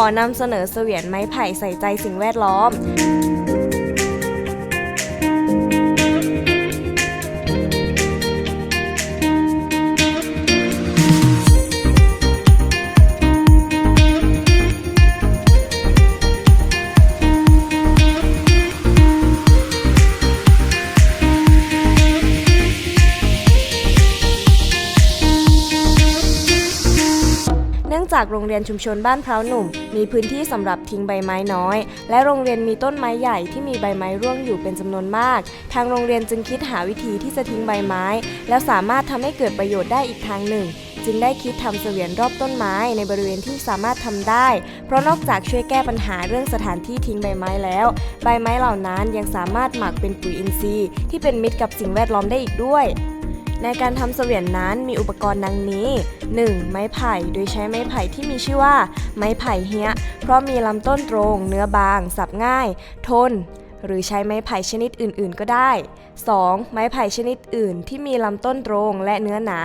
ขอนำเสนอเสวียนไม้ไผ่ใส่ใจสิ่งแวดล้อม จากโรงเรียนชุมชนบ้านพร้าวหนุ่ม มีพื้นที่สำหรับทิ้งใบไม้น้อย และโรงเรียนมีต้นไม้ใหญ่ที่มีใบไม้ร่วงอยู่เป็นจำนวนมาก ทางโรงเรียนจึงคิดหาวิธีที่จะทิ้งใบไม้ แล้วสามารถทำให้เกิดประโยชน์ได้อีกทางหนึ่งจึงได้คิดทำเสวียนรอบต้นไม้ในบริเวณที่สามารถทำได้ เพราะนอกจากช่วยแก้ปัญหาเรื่องสถานที่ทิ้งใบไม้แล้ว ใบไม้เหล่านั้นยังสามารถหมักเป็นปุ๋ยอินทรีย์ที่เป็นมิตรกับสิ่งแวดล้อมได้อีกด้วย ในการทำเสวียนนั้นมีอุปกรณ์ดังนี้ 1. ไม้ไผ่ โดยใช้ไม้ไผ่ที่มีชื่อว่า ไม้ไผ่เฮียเพราะมีลำต้นตรง เนื้อบาง สับง่าย ทน หรือใช้ไม้ไผ่ชนิดอื่นๆ ก็ได้ 2. ไม้ไผ่ชนิดอื่นที่มีลำต้นตรงและเนื้อหนา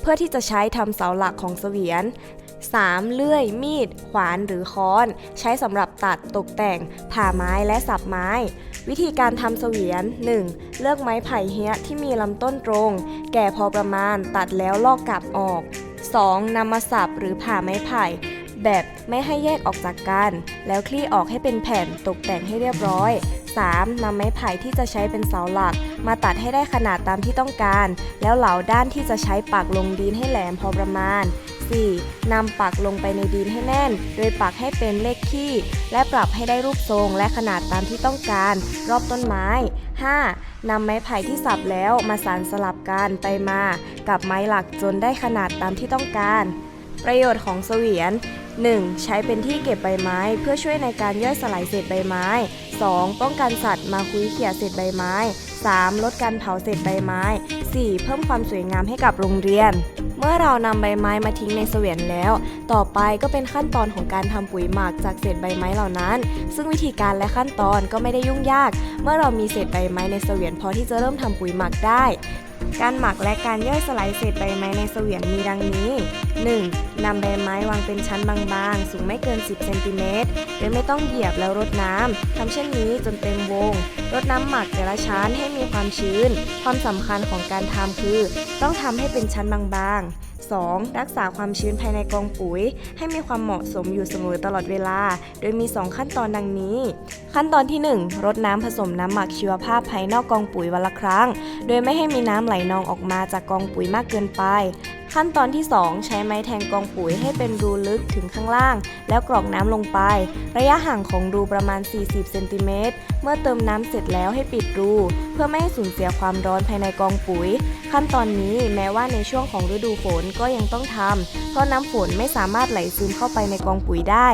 เพื่อที่จะใช้ทำเสาหลักของเสวียน 3. เลื่อย มีด ขวานหรือค้อน ใช้สำหรับตัดตกแต่ง ผ่าไม้และสับไม้ วิธีการทำเสวียน 1. เลือกไม้ไผ่เฮียที่มีลำต้นตรง แก่พอประมาณตัดแล้วลอกกลับออก 2. นำมาสับหรือผ่าไม้ไผ่แบบไม่ให้แยกออกจากกัน แล้วคลี่ออกให้เป็นแผ่นตกแต่งให้เรียบร้อย 3. นำไม้ไผ่ที่จะใช้เป็นเสาหลัก มาตัดให้ได้ขนาดตามที่ต้องการ แล้วเหลาด้านที่จะใช้ปักลงดินให้แหลมพอประมาณ 4. นำปักลงไปในดินให้แน่น โดยปักให้เป็นเลขขี้ และปรับให้ได้รูปทรงและขนาดตามที่ต้องการ รอบต้นไม้ 5. นำไม้ไผ่ที่สับแล้วมาสานสลับกันไปมา กับไม้หลักจนได้ขนาดตามที่ต้องการ ประโยชน์ของเสวียน 1. ใช้เป็นที่เก็บใบไม้เพื่อช่วยในการย่อยสลายเศษใบไม้ 2. ป้องกันสัตว์มาคุยเขี่ยเศษใบไม้ 3. ลดการเผาเศษใบไม้ 4. เพิ่มความสวยงามให้กับโรงเรียน เมื่อเรานำใบไม้มาทิ้งในเสวียนแล้ว ต่อไปก็เป็นขั้นตอนของการทำปุ๋ยหมักจากเศษใบไม้เหล่านั้น ซึ่งวิธีการและขั้นตอนก็ไม่ได้ยุ่งยาก เมื่อเรามีเศษใบไม้ในเสวียนพอที่จะเริ่มทำปุ๋ยหมักได้ การหมักและการย่อยสลายเศษใบไม้ในเสวียนมีดังนี้ 1. นำใบไม้วางเป็นชั้นบางๆ สูงไม่เกิน 10 เซนติเมตรโดยไม่ต้องเหยียบแล้วรดน้ำทำเช่นนี้จนเต็มวง รดน้ำหมักแต่ละชั้นให้มีความชื้น ความสำคัญของการทำคือ ต้องทำให้เป็นชั้นบางๆ 2. รักษาความชื้นภายในกองปุ๋ย ให้มีความเหมาะสมอยู่เสมอตลอดเวลา โดยมี 2 ขั้นตอนดังนี้ ขั้นตอนที่ 1 รดน้ำผสมน้ำหมักชีวภาพภายนอกกองปุ๋ยวันละครั้ง โดยไม่ให้มีน้ำไหลนองออกมาจากกองปุ๋ยมากเกินไป ขั้นตอนที่ 2 ใช้ไม้แทงกองปุ๋ยให้เป็นรูลึกถึงข้างล่าง แล้วกรอกน้ำลงไป ระยะห่างของรูประมาณ 40เซนติเมตรเมื่อเติมน้ำเสร็จแล้วให้ปิดรู เพื่อไม่ให้สูญเสียความร้อนภายในกองปุ๋ย ขั้นตอนนี้แม้ว่าในช่วงของฤดูฝนก็ยังต้องทำเพราะน้ำฝนไม่สามารถไหลซึมเข้าไปในกองปุ๋ยได้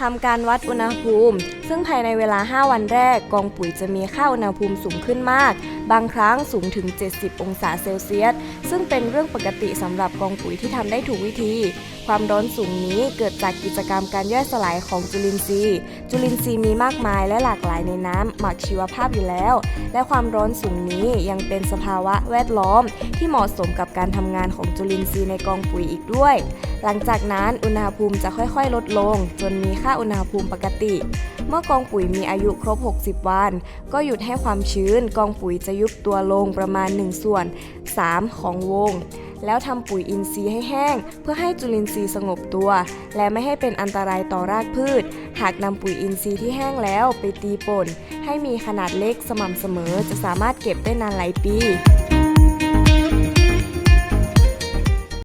ทำการวัดอุณหภูมิ ซึ่งภายในเวลา 5 วันแรก กองปุ๋ยจะมีค่าอุณหภูมิสูงขึ้นมาก บางครั้งสูงถึง 70 องศาเซลเซียส ซึ่งเป็นเรื่องปกติสำหรับกองปุ๋ยที่ทำได้ถูกวิธี ความร้อนสูงนี้เกิดจากกิจกรรมการย่อยสลายของจุลินทรีย์ จุลินทรีย์มีมากมายและหลากหลายในน้ำหมักชีวภาพอยู่แล้ว และความร้อนสูงนี้ยังเป็นสภาวะแวดล้อม ที่เหมาะสมกับการทำงานของจุลินทรีย์ในกองปุ๋ยอีกด้วยหลังจากนั้นอุณหภูมิจะค่อยๆ ลดลง จนมีค่าอุณหภูมิปกติ เมื่อกองปุ๋ยมีอายุครบ 60 วัน ก็หยุดให้ความชื้น กองปุ๋ยจะยุบตัวลงประมาณ 1 ส่วน 3 ของวง แล้วทำปุ๋ยอินทรีย์ให้แห้ง เพื่อให้จุลินทรีย์สงบตัว และไม่ให้เป็นอันตรายต่อรากพืช หากนำปุ๋ยอินทรีย์ที่แห้งแล้วไปตีป่น ให้มีขนาดเล็กสม่ำเสมอจะสามารถเก็บได้นานหลายปี